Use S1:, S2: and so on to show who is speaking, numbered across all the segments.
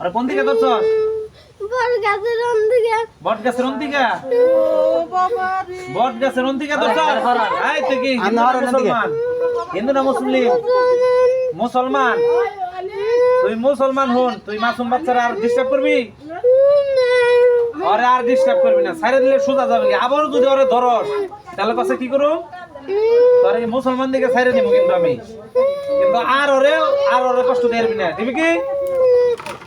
S1: আরে কোন দিকে ধরছস
S2: বল গাছের অন্দিকে
S1: বট গাছের অন্তিকা
S3: ও বাবা রে।
S1: বট গাছের অন্তিকা ধরছস এই তুই কি হিন্দু না মুসলমান? হিন্দু না মুসলিম? মুসলমান। তুই মুসলমান হন তুই মাসুম বাচ্চারা আর ডিস্টার্ব করবি? আরে আর ডিস্টার্ব করবি না সাইরে দিলে সোজা যাবে কি? আবার যদি ওরে ধরস তাহলে পাশে কি করুম তোর মুসলমান দিকে সাইরে দিব কিন্তু আমি। কিন্তু আর ওরে আর ওরে কষ্ট দিবি না। দিবি কি?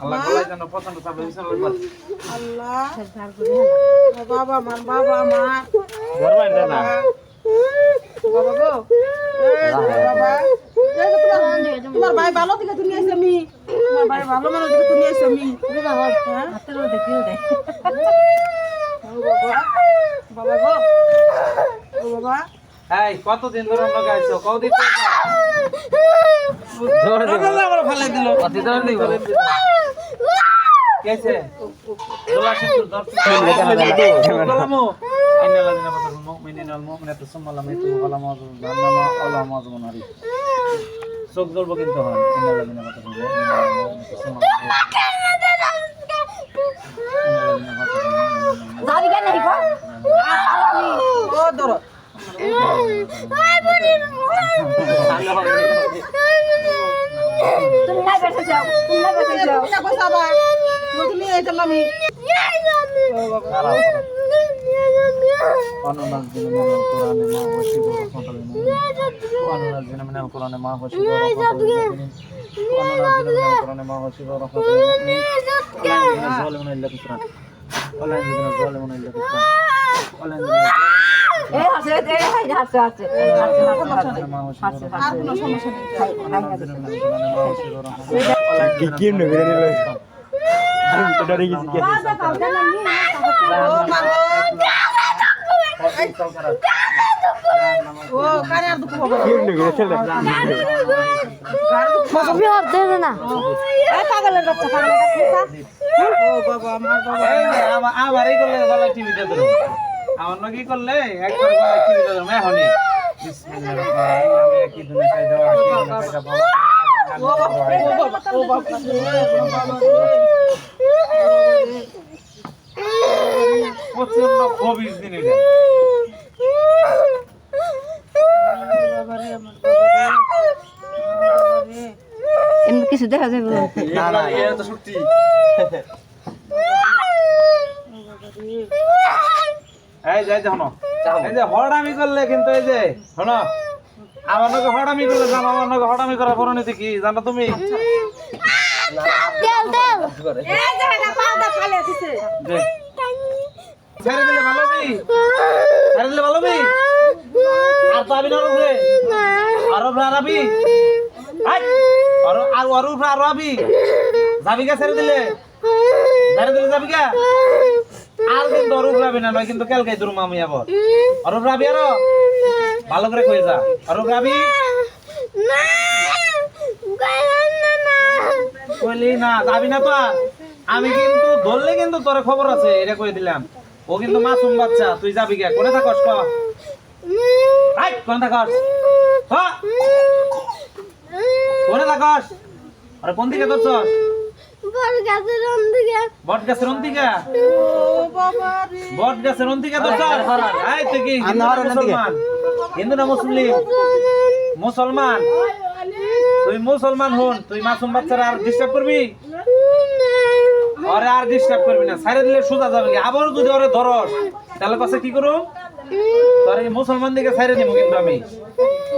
S1: আল্লাহ। গলায় যেন পছন্দ চাপলে
S3: আল্লাহ বাবা আমার বাবা আমার
S1: না
S3: বাবা গো বাবা তোমার ভাই ভালো থেকে তুমি আইছো আমি তোমার ভাই ভালো মানুষ থেকে তুমি আইছো আমি হ্যাঁ?
S4: হাতের মধ্যে কিল দেয়।
S3: বাবা বাবা। গো ও বাবা।
S1: এই কতদিন ধরে অন্য গাইছো কতদিন আমার ফালাই দিল। মুমিনিনা ওয়াল মুমিনাতি সুম্মা লাম ইয়াতুবু ফালাম আযুবু জাহান্নামা ওয়ালা মাযুবুন নারী। চোখ জ্বলবো কিন্তু
S3: ধরো
S4: তুমি না বেসে যাও তুমি না বেসে যাও
S3: তুমি আইতাম আমি ও
S1: অনুনাল জিনামিনাল কোরআনে মা ওয়াশি রহমাতাল অনুনাল
S5: জিনামিনাল কোরআনে মা ওয়াশি অনুনাল জিনামিনাল ডরে গেছি
S3: পাগলের বাচ্চা আমার
S1: এই করলে গলায় টিভি দিয়ে ধরো আমার নাকি করলে একবার গলায় টিভি ধরো এখনই বিসমিল্লাহির রহমানির রহিম আমি একই দুনে খাই দাও একই দুনে খাই দাও
S3: ও বাবা ও বাবা
S1: প্রচণ্ড খবিস দিন এটা
S4: এমনি কিছু দেখা যাবে না
S5: না না এটা তো সত্যি।
S1: এই যে এই যে শোনো। এই যে হড়ামি করলে কিন্তু এই যে শোনো। আমার নাকি হড়ামি করলে জানো আমার নাকি হড়ামি করার পরিণতি কি জানো তুমি? ছেড়ে দিলে ভালো হবি ছেড়ে দিলে ভালো হবি আর তো আবি না আর আবি। আই! আর আর আর রুফরে আর আবি। যাবি কে ছেড়ে দিলে? ছেড়ে দিলে যাবি কে আর কিন্তু রুফরে আবি না নয় কিন্তু কেলকাই দুরুম আমি আবার। আর রুফরে আবি আরও। ভালো করে কই যা। আর রুফরে আবি। কইলি না যাবি না তো আমি কিন্তু ধরলে কিন্তু তোর খবর আছে এটা কই দিলাম। ও কিন্তু মাসুম বাচ্চা তুই যাবি কে কোনে থাকস ক? কোনে থাকস? হ। কোনে থাকস আরে কোন দিকে ধরছস?
S2: গাছের
S1: বট গাছের অন্তিকা
S3: ও বাবা রে
S1: বট গাছের ধরছস তুই কি হিন্দু না মুসলমান? হিন্দু না মুসলিম? মুসলমান। তুই মুসলমান হন তুই মাসুম বাচ্চারা আর ডিস্টার্ব করবি? আরে আর ডিস্টার্ব করবি না সাইরে দিলে সোজা যাবে কি? আবার যদি ওরে ধরস তাহলে পাশে কি করুম? তোর এই মুসলমান দিকে সাইরে দিব কিন্তু আমি।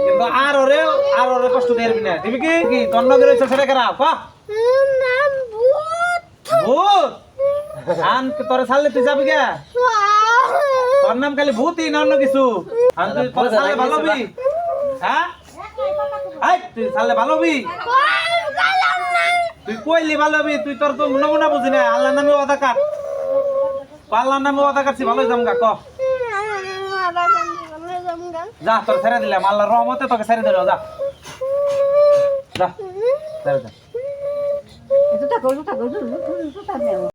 S1: কিন্তু আর ওরে আর ওরে কষ্ট দিবি না। দিবি কি? কি? তন্ন করে সেটা করা
S2: নাম ভূত!
S1: আন তোরে ছাড়লে তুই যাবি কে? তোর নাম খালি ভূতই না অন্য কিছু। আন তুই তোরে ছাড়লে ভালো হবি হ্যাঁ? এই তুই ছাড়লে ভালো হবি তুই কইলি ভালো হবি তুই তোর তো নমুনা বুঝি না আল্লাহর নামে ওয়াদা কাট আল্লাহর নামে ওয়াদা কাটছি ভালোই যাম গা ক? যা তোর ছেড়ে দিলাম আল্লাহর রহমতে তোকে ছেড়ে দিল যা। যা ছেড়ে দে।